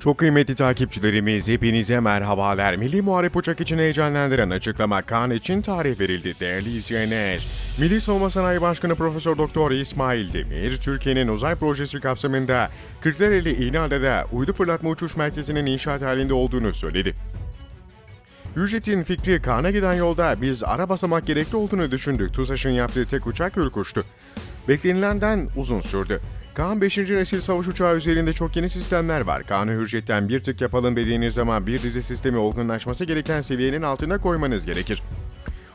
Çok kıymetli takipçilerimiz hepinize merhabalar. Milli Muharip Uçak için heyecanlandıran açıklama Kaan için tarih verildi değerli izleyenler. Milli Savunma Sanayi Başkanı Profesör Doktor İsmail Demir, Türkiye'nin uzay projesi kapsamında Kırklareli İğneada'da uydu fırlatma uçuş merkezinin inşaat halinde olduğunu söyledi. Hürjet'in fikri Kaan'a giden yolda biz ara basamak gerekli olduğunu düşündük. TUSAŞ'ın yaptığı tek uçak Ürkuş'tu. Beklenilenden uzun sürdü. Kaan 5. nesil savaş uçağı üzerinde çok yeni sistemler var. Kaan'ı Hürjet'ten bir tık yapalım dediğiniz zaman bir dizi sistemi olgunlaşması gereken seviyenin altına koymanız gerekir.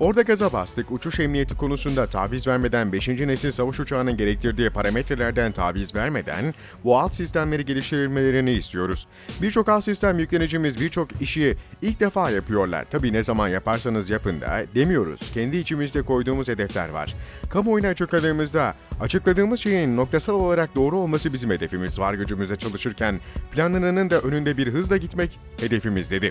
Orada gaza bastık. Uçuş emniyeti konusunda taviz vermeden 5. nesil savaş uçağının gerektirdiği parametrelerden taviz vermeden bu alt sistemleri geliştirilmelerini istiyoruz. Birçok alt sistem yüklenicimiz birçok işi ilk defa yapıyorlar. Tabii ne zaman yaparsanız yapın da demiyoruz. Kendi içimizde koyduğumuz hedefler var. Kamuoyuna açıkladığımızda açıkladığımız şeyin noktasal olarak doğru olması bizim hedefimiz var gücümüzde çalışırken planlananın da önünde bir hızla gitmek hedefimiz dedi.